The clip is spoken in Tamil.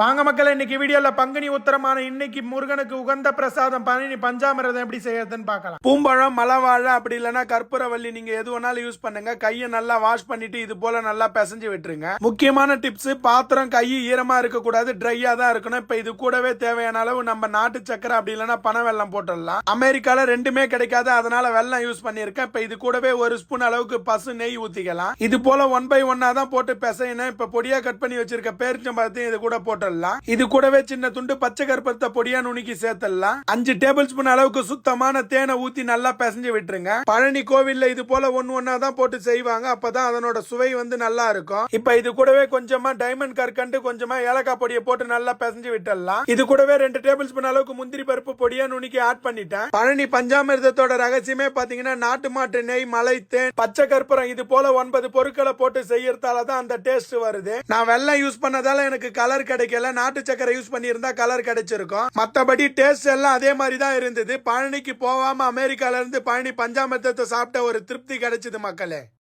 வாங்க மக்களே இன்னைக்கு வீடியோல பங்குனி உத்தரமான இன்னைக்கு முருகனுக்கு உகந்த பிரசாதம் பழனி பஞ்சாமிரதம் எப்படி செய்யறதுன்னு பார்க்கலாம். பூம்பழம் மலவாழை அப்படி இல்லைன்னா கற்பூரவள்ளி நீங்க எது வேணாலும் யூஸ் பண்ணுங்க. கையை நல்லா வாஷ் பண்ணிட்டு இது போல நல்லா பிசைஞ்சு விட்டுருங்க. முக்கியமான டிப்ஸ் பாத்திரம் கை ஈரமா இருக்க கூடாது ட்ரையா தான் இருக்கணும். இப்ப இது கூடவே தேவையான அளவு நம்ம நாட்டு சக்கரை அப்படி இல்லைன்னா பனை வெள்ளம் போட்டுடலாம். அமெரிக்கால ரெண்டுமே கிடைக்காது அதனால வெள்ளம் யூஸ் பண்ணிருக்கேன் இப்ப இது கூடவே ஒரு ஸ்பூன் அளவுக்கு பசு நெய் ஊத்திக்கலாம். இது போல ஒன் பை ஒன்னா தான் போட்டு பிசையணும். இப்ப பொடியா கட் பண்ணி வச்சிருக்க பேரிச்சம்பழத்தையும் இது கூட போட்டுடலாம். இது கூடவே சின்ன துண்டு பச்சை கருப்பத்தை பொடியா நுணுக்கி சேர்த்தலாம் அஞ்சு டேபிள் ஸ்பூன் அளவுக்கு சுத்தமான தேனை ஊத்தி நல்லா பிசைஞ்சு விட்டுருங்க. பழனி கோவில்ல இது போல ஒன்னு ஒன்னா தான் போட்டு செய்வாங்க. அப்பதான் அதனோட சுவை வந்து நல்லா இருக்கும். இப்ப இது கூடவே கொஞ்சமா டைமண்ட் கற்கண்டு கொஞ்சமா ஏலக்காய் பொடியை போட்டு நல்லா பிசைஞ்சு விட்டுடலாம். இது கூடவே ரெண்டு டேபிள் ஸ்பூன் அளவுக்கு முந்திரி பருப்பு பொடியா நுணுக்கி ஆட் பண்ணிட்டேன். பழனி பஞ்சாமிர்தத்தோட ரகசியமே பாத்தீங்கன்னா நாட்டு மாட்டு நெய் மலை தேன் பச்சை கற்பூரம் இது போல ஒன்பது பொருட்களை போட்டு செய்யறதால தான் அந்த டேஸ்ட் வருது. நான் வெள்ளம் யூஸ் பண்ணதால எனக்கு கலர் எல்லாம் நாட்டு சக்கரை யூஸ் பண்ணியிருந்தா கலர் கிடைச்சிருக்கும். மற்றபடி டேஸ்ட் எல்லாம் அதே மாதிரி தான் இருந்தது. பழனிக்கு போகாம அமெரிக்கால இருந்து பழனி பஞ்சாமிர்தத்தை சாப்பிட்ட ஒரு திருப்தி கிடைச்சது மக்களே.